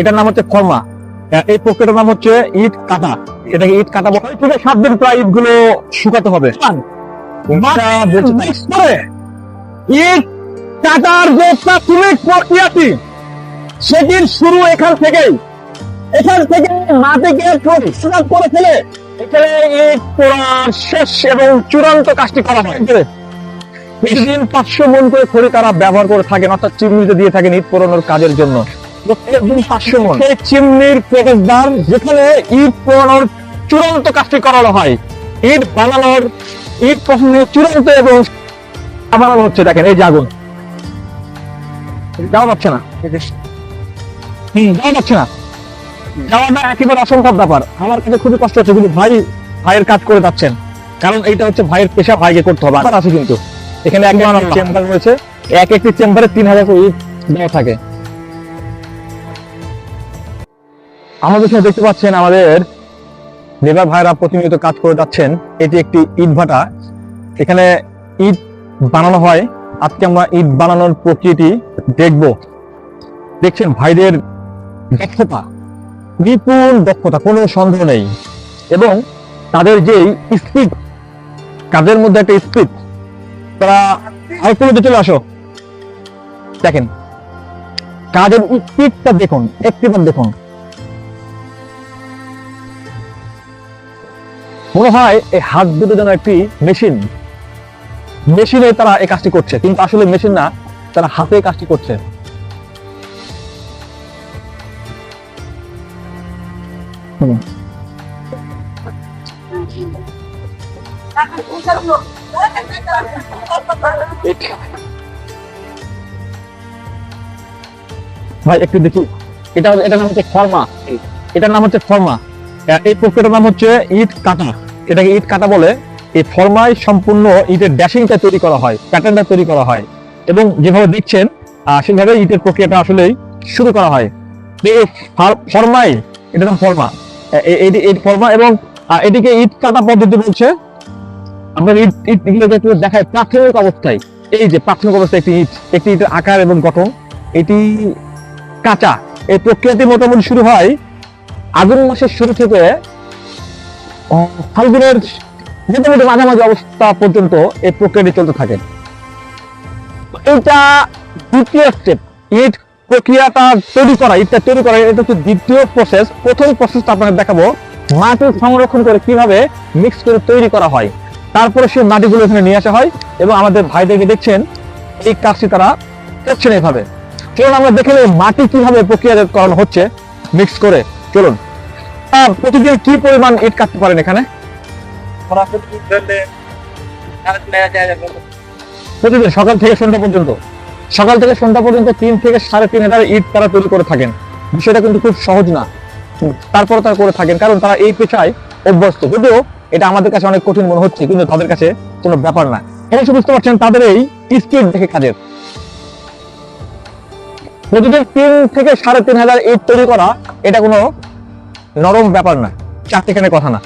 এটার নাম হচ্ছে ফর্মা এই প্রক্রিয়াটার নাম হচ্ছে ইট কাটা। এটাকে ইট কাটা বলা। থেকে সাত দিন প্রায় ইটগুলো শুকাতে হবে। ইট কাটার যে প্রাথমিক প্রক্রিয়াটি সেটির শুরু এখান থেকেই। এখান থেকে মাটিকে প্রস্তুত করে ফেলে এখানে ইট পোড়ার শেষ এবং চূড়ান্ত কাজটি করা হয়। প্রতিদিন পাঁচশো মন করে খড়ি তারা ব্যবহার করে থাকেন অর্থাৎ চিমনিতে দিয়ে থাকেন ইট পোড়ানোর কাজের জন্য। মন। চিমনির যেখানে ইট পোড়ানোর চূড়ান্ত কাজটি করানো হয়। ইট বানানোর ইট চূড়ান্ত এবং বানানো হচ্ছে দেখেন এই যে আগুন। যাওয়া যাচ্ছে না। হম যাওয়া যাচ্ছে না। যাওয়াটা একেবারে অসম্ভব ব্যাপার। আমার কাছে খুবই কষ্ট হচ্ছে কিন্তু ভাই ভাইয়ের কাজ করে যাচ্ছেন। কারণ এইটা হচ্ছে ভাইয়ের পেশা ভাইকে করতে হবে। আছে কিন্তু। এখানে এক চেম্বার রয়েছে। এক একটি চেম্বারে তিন হাজার ইট দেওয়া থাকে। আমাদের সাথে দেখতে পাচ্ছেন আমাদের লেবার ভাইরা প্রতিনিয়ত কাজ করে যাচ্ছেন। এটি একটি ইট ভাটা। এখানে ইট বানানো হয়। আজকে আমরা ইট বানানোর প্রক্রিয়াটি দেখব। দেখছেন, ভাইদের দক্ষতা বিপুল দক্ষতা, কোনো সন্দেহ নেই। এবং তাদের যে স্পিড, কাজের মধ্যে একটা স্পিড, তারা আরেকটু চলে আসো। দেখেন, কাজের স্পিডটা দেখুন, একটিবার দেখুন। মনে হয় এই হাত দুটো যেন একটি মেশিন। মেশিনে তারা এই কাজটি করছে, কিন্তু আসলে মেশিন না, তারা হাতে কাজটি করছে। ভাই, একটু দেখি। এটা এটার নাম হচ্ছে ফর্মা। এটার নাম হচ্ছে ফর্মা। এই প্রক্রিয়াটার নাম হচ্ছে ইট কাটা। এটাকে ইট কাটা বলে, এই ফর্মায় সম্পূর্ণ ইটের ড্যাশিংটা তৈরি করা হয়, প্যাটার্নটা তৈরি করা হয়। এবং যেভাবে দেখছেন সেভাবে ইটের প্রক্রিয়াটা আসলেই শুরু করা হয়। ফর্মাই এটার নাম ফর্মা। এটি ফর্মা এবং এটিকে ইট কাটা পদ্ধতি বলছে। আমরা ইট ইট এগুলোকে দেখাই, প্রাথমিক অবস্থায়। এই যে প্রাথমিক অবস্থায় একটি ইট একটি ইটের আকার এবং গঠন। এটি কাঁচা। এই প্রক্রিয়াটি মোটামুটি শুরু হয় আগুন মাসের শুরু থেকে ফাল্গুনের মোটামুটি মাঝামাঝি অবস্থা পর্যন্ত এই প্রক্রিয়াটি চলতে থাকে। এইটা দ্বিতীয় স্টেপ ইট প্রক্রিয়াটা তৈরি করা ইটটা তৈরি করা, এটা হচ্ছে দ্বিতীয় প্রসেস প্রথম প্রসেসটা দেখাবো। মাটি সংরক্ষণ করে কীভাবে মিক্স করে তৈরি করা হয়। তারপরে সেই মাটিগুলো এখানে নিয়ে আসা হয় এবং আমাদের ভাইদেরকে দেখছেন, এই কাজটি তারা করছেন এভাবে চলুন আমরা দেখে মাটি কীভাবে প্রক্রিয়াজাত করানো হচ্ছে মিক্স করে। চলুন। প্রতিদিন কি পরিমাণ ইট কাটতে পারেন এখানে? প্রতিদিন সকাল থেকে সন্ধ্যা পর্যন্ত। সকাল থেকে সন্ধ্যা পর্যন্ত তিন থেকে সাড়ে তিন হাজার ইট তারা তৈরি করে থাকেন। বিষয়টা কিন্তু খুব সহজ না। তারপরে তারা করে থাকেন, কারণ তারা এই পেশায় অভ্যস্ত। যদিও এটা আমাদের কাছে অনেক কঠিন মনে হচ্ছে, কিন্তু তাদের কাছে কোনো ব্যাপার না। অবশ্যই বুঝতে পারছেন তাদের এই স্পিড দেখে কাজের। প্রতিদিন তিন থেকে সাড়ে তিন হাজার ইট তৈরি করা, এটা কোনো নরম ব্যাপার না চারটিখানে কথা না।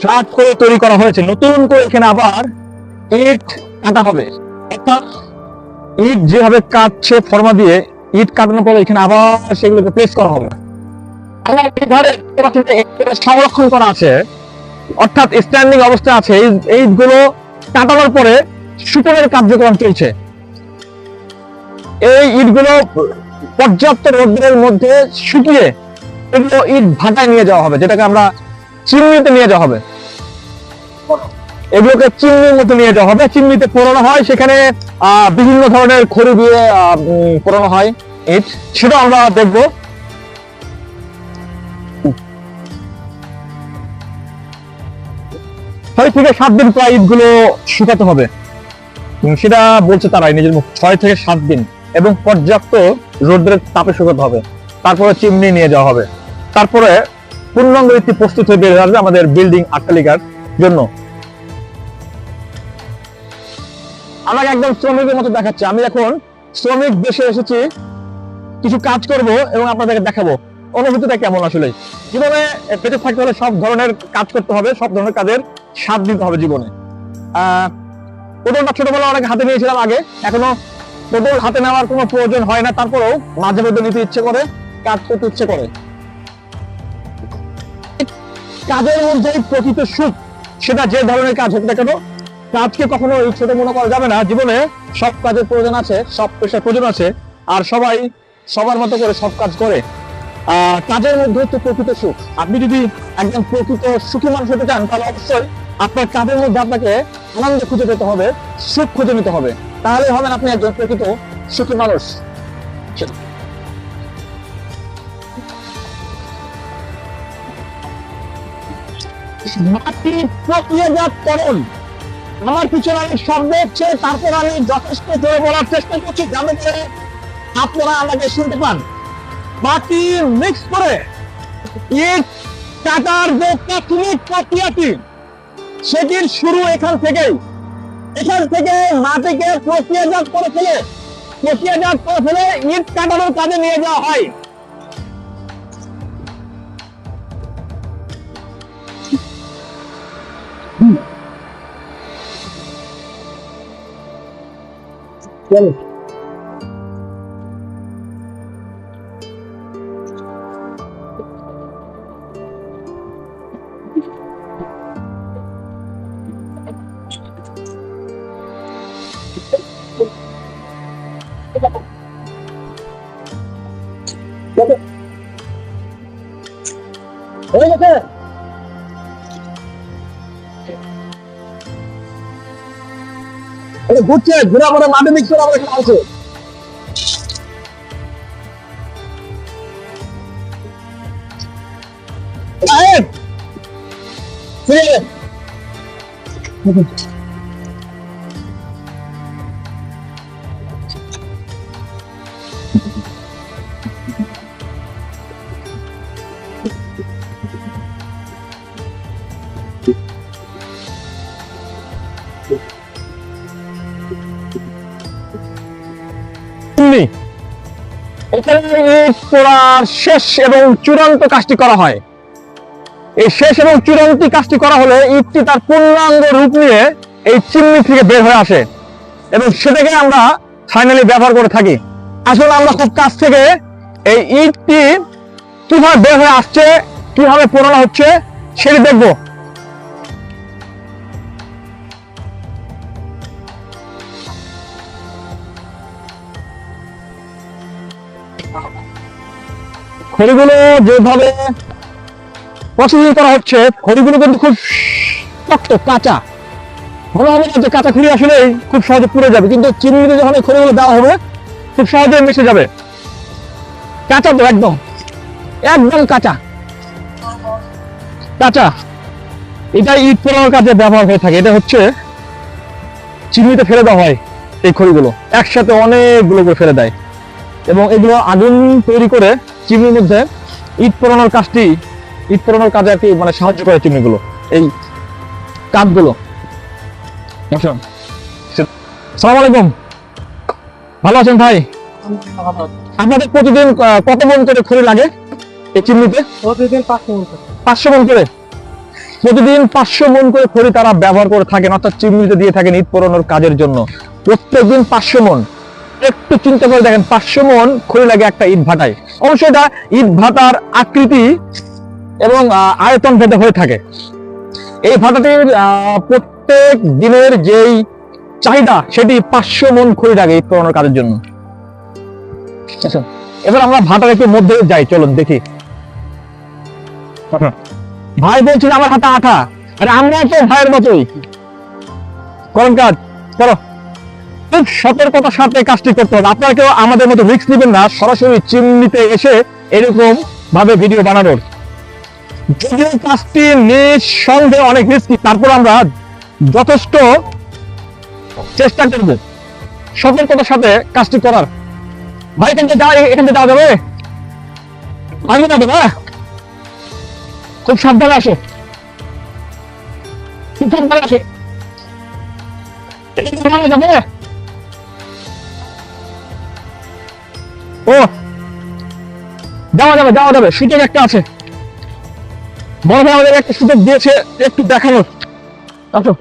ফ্ল্যাট করে তৈরি করা হয়েছে। নতুন করে এখানে আবার ইট কাটা হবে। ইট যেভাবে কাটছে, ফর্মা দিয়ে ইট কাটানোর পরে এখানে আবার সেগুলোকে প্লেস করা হবে। সংরক্ষণ করা আছে। অর্থাৎ স্ট্যান্ডিং অবস্থা আছে। এই এইগুলো কাটানোর পরে শুকনের কার্যক্রম চলছে। এই ইটগুলো পর্যাপ্ত রোদ্রের মধ্যে শুকিয়ে এগুলো ইট ভাটায় নিয়ে যাওয়া হবে, যেটাকে আমরা চিমনিতে নিয়ে যাওয়া হবে। এগুলোকে চিমনির মধ্যে নিয়ে যাওয়া হবে। চিমনিতে পোড়ানো হয়, সেখানে বিভিন্ন ধরনের খড়ি দিয়ে পোড়ানো হয় ইট। সেটা আমরা দেখব। ছয় থেকে সাত দিন প্রায় ইটগুলো শুকাতে হবে। সেটা বলছে তারাই, নিজের মুখ ছয় থেকে সাত দিন। এবং পর্যাপ্ত রোদ্রের তাপে শুকাতে হবে। তারপরে চিমনি নিয়ে যাওয়া হবে। তারপরে পূর্ণাঙ্গ একটি প্রস্তুত হয়ে বেরিয়ে আসবে আমাদের বিল্ডিং আট্টালিকার জন্য। আমাকে একদম শ্রমিকের মতো দেখাচ্ছে। আমি এখন শ্রমিক দেশে এসেছি। কিছু কাজ করব এবং আপনাদেরকে দেখাবো। অনুভূতিটা কেমন আসলে? জীবনে বেঁচে থাকতে হলে সব ধরনের কাজ করতে হবে সব ধরনের কাজের স্বাদ দিতে হবে জীবনে। আহ, কোদলটা ছোটবেলা অনেক হাতে নিয়েছিলাম আগে। এখনও কোদল হাতে নেওয়ার কোনো প্রয়োজন হয় না, তারপরেও মাঝে মধ্যে নিতে ইচ্ছে করে, কাজ করতে ইচ্ছে করে। কাজের মধ্যে প্রকৃত সুখ, সেটা যে ধরনের কাজ হোক না কেন, কাজকে কখনো এই ছোট মনে করা যাবে না। জীবনে সব কাজের প্রয়োজন আছে, সব পেশার প্রয়োজন আছে, আর সবাই সবার মতো করে সব কাজ করে। কাজের মধ্যে হচ্ছে প্রকৃত সুখ। আপনি যদি একজন প্রকৃত সুখী মানুষ হতে চান, তাহলে অবশ্যই আপনার কাজের মধ্যে আপনাকে আনন্দ খুঁজে পেতে হবে, সুখ খুঁজে নিতে হবে। তাহলে হবেন আপনি একজন প্রকৃত সুখী মানুষ। আমার পিছনে সব দেখছে তারপর আমি যথেষ্ট জোরে বলার চেষ্টা করছি যাতে করে আপনারা আমাকে শুনতে পান। মাটি মিক্স করে কাটার যে প্রাথমিক প্রক্রিয়াটি, সেটির শুরু এখান থেকেই। এখান থেকে মাটিকে প্রক্রিয়াজাত করে ফেলে প্রক্রিয়াজাত করে ফেলে ইট কাটানোর কাজে নিয়ে যাওয়া হয়। Thank গেছে ঘুরছে ঘুরে আমরা মাঠে মিক্স করে আমরা এখানে আছে। ফিরে ইট পোড়ার শেষ এবং চূড়ান্ত কাজটি করা হয়। এই শেষ এবং চূড়ান্ত কাজটি করা হলে ইটটি তার পূর্ণাঙ্গ রূপ নিয়ে এই চিমনি থেকে বের হয়ে আসে এবং সেটাকে আমরা ফাইনালি ব্যবহার করে থাকি। আসলে আমরা খুব কাছ থেকে এই ইটটি কীভাবে বের হয়ে আসছে, কীভাবে পোড়ানো হচ্ছে, সেটি দেখব। খড়িগুলো যেভাবে প্রসেসিং করা হচ্ছে, খড়িগুলো কিন্তু খুব শক্ত, কাঁচা। মনে হবে যে কাঁচা খড়ি আসলে খুব সহজে পুড়ে যাবে, কিন্তু চিমনিতে যখন খড়িগুলো দেওয়া হবে, খুব সহজে মিশে যাবে। কাঁচা তো একদম একদম কাঁচা। কাঁচা। এটা ইট পোড়ানোর কাজে ব্যবহার হয়ে থাকে। এটা হচ্ছে চিমনিতে ফেলে দেওয়া হয় এই খড়িগুলো। একসাথে অনেকগুলো করে ফেলে দেয়। এবং এগুলো আগুন তৈরি করে চিমনির মধ্যে ইট পোড়ানোর কাজটি ইট পোড়ানোর কাজে আর কি মানে সাহায্য করে চিমনিগুলো এই কাঠগুলো। আসুন। সালাম আলাইকুম। ভালো আছেন ভাই? আপনাদের প্রতিদিন কত মন করে খড়ি লাগে এই চিমনিতে? প্রতিদিন পাঁচশো পাঁচশো মন করে? প্রতিদিন পাঁচশো মন করে খড়ি তারা ব্যবহার করে থাকেন অর্থাৎ চিমনিতে দিয়ে থাকেন ইট পোড়ানোর কাজের জন্য। প্রত্যেকদিন পাঁচশো মন। একটু চিন্তা করে দেখেন পাঁচশো মন খড়ি লাগে একটা ইট ভাটায়। অবশ্যই এটা ইট ভাটার আকৃতি এবং আয়তন ভেদে হয়ে থাকে। এই ভাটাটির প্রত্যেক দিনের যেই চাহিদা সেটি পাঁচশো মন খড়ি লাগে ইট পোড়ানোর কাজের জন্য। আচ্ছা, এবার আমরা ভাটার একটু মধ্যে যাই চলুন দেখি। আচ্ছা। ভাই বলছিল আমার হাতে আঠা আরে আমরা তো ভাইয়ের মতোই। করেন কাজ করো। খুব সতর্কতার সাথে কাজটি করতে হবে। আপনারা কেউ আমাদের মতো রিস্ক নেবেন না, সরাসরি চিমনিতে এসে এরকম ভাবে ভিডিও বানানোর। যদিও কাজটি নিঃসন্দেহে অনেক রিস্কি তারপর আমরা যথেষ্ট চেষ্টা করব সতর্কতার সাথে কাজটি করার। ভাই, এখান থেকে যাওয়া এখান থেকে যাওয়া যাবে যাবে না? খুব সাবধানে আসো। খুব সাবধানে আসো। যাবে? ও। যাওয়া যাবে যাওয়া যাবে। সুযোগ একটা আছে। বড় ভাই আমাদের একটা সুযোগ দিয়েছে, একটু দেখানোর। আসো।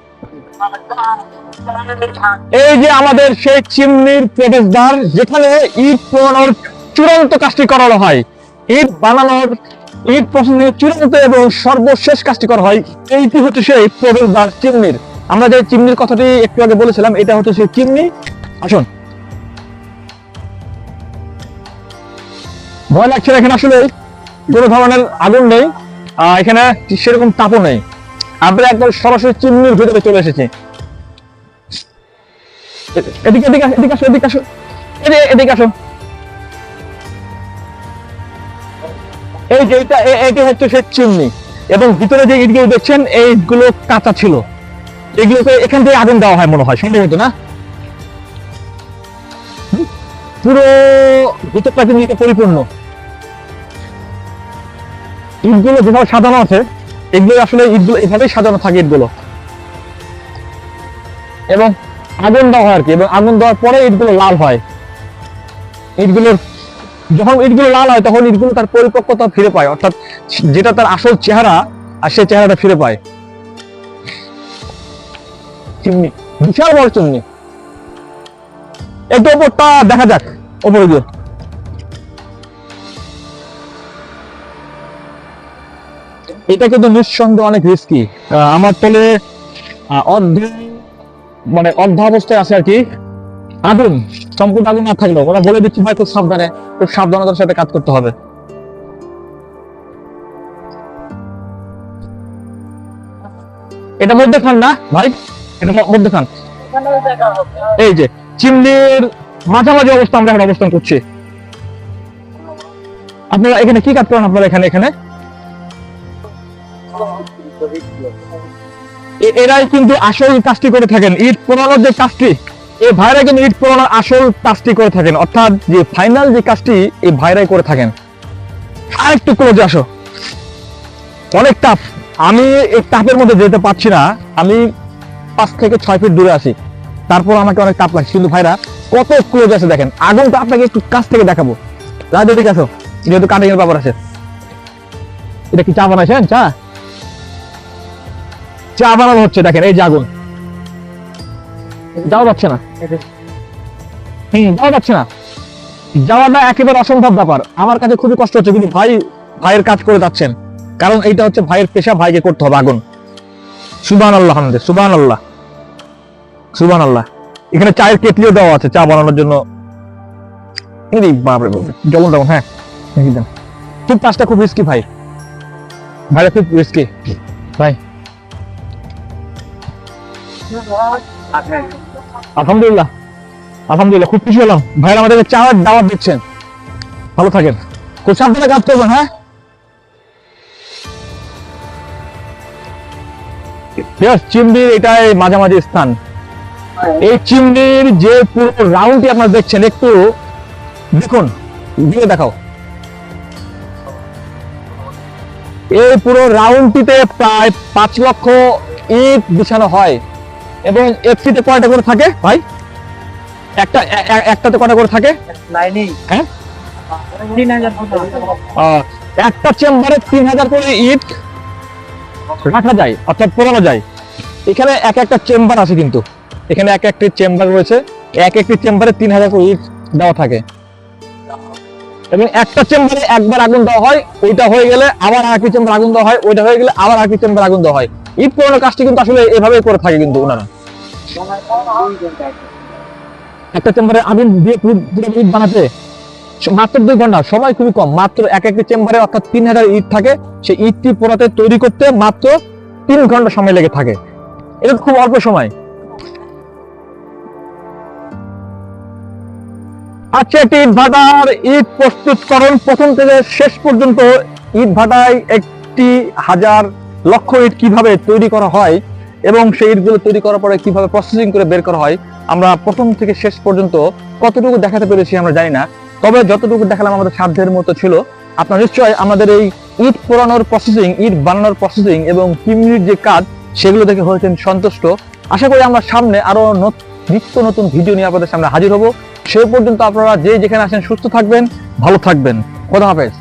এই যে আমাদের সেই চিমনির প্রবেশদ্বার, যেখানে ইট পোড়ানোর চূড়ান্ত কাজটি করানো হয়। ঈদ বানানোর, ঈদ প্রসেসিং চূড়ান্ত এবং সর্বশেষ কাজটি করা হয়। এইটি হচ্ছে সেই প্রবেশদ্বার চিমনির। আমরা যে চিমনির কথাটি একটু আগে বলেছিলাম, এটা হচ্ছে সেই চিমনি। আসুন। ভয় লাগছে না, এখানে আসলে কোনো ধরনের আগুন নেই এখানে সেরকম তাপও নেই। আমরা একবার সরাসরি চিমনির ভিতরে চলে এসেছি। এই হচ্ছে সে এবং ভিতরে যে দেখছেন এই ইটগুলো কাঁচা ছিল। এগুলোকে এখান থেকে আগুন দেওয়া হয় মনে হয় না? পুরো ভিতরটা কিন্তু পরিপূর্ণ। ইটগুলো যেভাবে সাজানো আছে এগুলো আসলে ইটগুলো এভাবেই সাজানো থাকে ইটগুলো। এবং আগুন দেওয়া হয় আর কি, এবং আগুন দেওয়ার পরে ইটগুলো লাল হয়। ইটগুলোর যখন ইটগুলো লাল হয়, তখন ইটগুলো তার পরিপক্কতা ফিরে পায়। অর্থাৎ যেটা তার আসল চেহারা, আর সেই চেহারাটা ফিরে পায়। চিমনি, বিশাল বড় চিমনি। একটু ওপরটা দেখা যাক, ওপরে গিয়ে। এটা কিন্তু নিঃসন্দেহে অনেক রিস্কি আমার তলে মানে অর্ধ অবস্থায় আছে আর কি। আগুন, সম্পূর্ণ আগুন না থাকলেও, ওরা বলে দিচ্ছি ভাই খুব সাবধানে, খুব সাবধানতার সাথে কাজ করতে হবে। এটা মধ্যে খান না, ভাই? এটা মধ্যে খান এই যে, চিমনির মাঝামাঝি অবস্থা আমরা এখন অবস্থান করছি। আপনারা এখানে কি কাজ করেন আপনারা এখানে এখানে? এরাই কিন্তু আসল কাজটি করে থাকেন। ইট পোড়ানোর যে কাজটি এই ভাইরা কিন্তু ইট পোড়ানোর আসল কাজটি করে থাকেন। অর্থাৎ যে ফাইনাল যে কাজটি এই ভাইরাই করে থাকেন। আর একটু ক্লোজে আসো। অনেক টাফ। আমি এই টাপের মধ্যে যেতে পারছি না। আমি পাঁচ থেকে ছয় ফিট দূরে আছি। তারপর আমাকে অনেক টাপ লাগছে। কিন্তু ভাইরা, কত ক্লোজ আছে দেখেন। আগুনটা আপনাকে একটু কাছ থেকে দেখাবো। রাজ এদিকে আসো। যেহেতু কাটিং এর ব্যাপার আছে। এটা কি চা বানাইছেন? চা? চা বানানো হচ্ছে, দেখেন, এই যে আগুন। যাওয়া যাচ্ছে না। হম, যাওয়া যাচ্ছে না। যাওয়াটা একেবারে অসম্ভব ব্যাপার। আমার কাছে খুবই কষ্ট হচ্ছে, কিন্তু ভাই, ভাইয়ের কাজ করে যাচ্ছেন। কারণ এইটা হচ্ছে ভাইয়ের পেশা, ভাইকে করতে হবে আগুন। সুবান আল্লাহ হামদে সুবান আল্লাহ সুবান আল্লাহ এখানে চায়ের কেটলিও দেওয়া আছে, চা বানানোর জন্য। বাপ জলন হ্যাঁ। দেন। খুব খুব রিস্কি ভাই। ভাইরা খুব রিস্কি ভাই। আলহামদুলিল্লাহ। আলহামদুলিল্লাহ, খুব খুশি হলাম। চাওয়ার দাওয়াত দিচ্ছেন। ভালো থাকেন। খুব সাবধানে কাজ করবেন হ্যাঁ? এটাই মাঝামাঝি স্থান। এই চিমনির যে পুরো রাউন্ডটি আপনারা দেখছেন, একটু দেখুন, দিয়ে দেখাও। এই পুরো রাউন্ডটিতে প্রায় পাঁচ লক্ষ ইট বিছানো হয়। এবং এফসিতে কয়টা করে থাকে ভাই? একটা একটাতে কয়টা করে থাকে? লাইনেই হ্যাঁ? একটা চেম্বারে তিন হাজার করে ইট রাখা যায় অর্থাৎ পোড়ানো যায়। এখানে এক একটা চেম্বার আছে কিন্তু। এখানে এক একটি চেম্বার রয়েছে এক একটি চেম্বারে তিন হাজার করে ইট দেওয়া থাকে। এবং একটা চেম্বারে একবার আগুন দেওয়া হয় ওইটা হয়ে গেলে আবার আরেকটি চেম্বার আগুন দেওয়া হয় ওইটা হয়ে গেলে আবার আরেকটি চেম্বার আগুন দেওয়া হয়। ইট পোড়ানোর কাজটি কিন্তু আসলে এভাবেই করে থাকে কিন্তু ওনারা। একটা চেম্বারে আগুন দিয়ে পুরো ইট বানাতে। মাত্র দুই ঘণ্টা, সময় খুবই কম। মাত্র এক একটি চেম্বারে অর্থাৎ তিন হাজার ইট থাকে। সেই ইটটি পোড়াতে, তৈরি করতে মাত্র তিন ঘণ্টা সময় লেগে থাকে। এটা খুব অল্প সময়। আচ্ছা ইট ভাটার ইট প্রস্তুতকরণ। প্রথম থেকে শেষ পর্যন্ত ইট ভাটায় একটি হাজার লক্ষ ইট কীভাবে তৈরি করা হয় এবং সেই ইটগুলো তৈরি করার পরে কীভাবে প্রসেসিং করে বের করা হয়, আমরা প্রথম থেকে শেষ পর্যন্ত কতটুকু দেখাতে পেরেছি আমরা জানি না। তবে যতটুকু দেখালাম আমাদের সাধ্যের মতো ছিল, আপনার নিশ্চয়ই আমাদের এই ইট পোড়ানোর প্রসেসিং ইট বানানোর প্রসেসিং এবং কিমির যে কাজ, সেগুলো দেখে হয়েছেন সন্তুষ্ট। আশা করি আমরা সামনে আরও নিত্য নতুন ভিডিও নিয়ে আপনাদের সামনে হাজির হব। সে পর্যন্ত আপনারা যে যেখানে আসেন সুস্থ থাকবেন, ভালো থাকবেন। খোদা হাফেজ।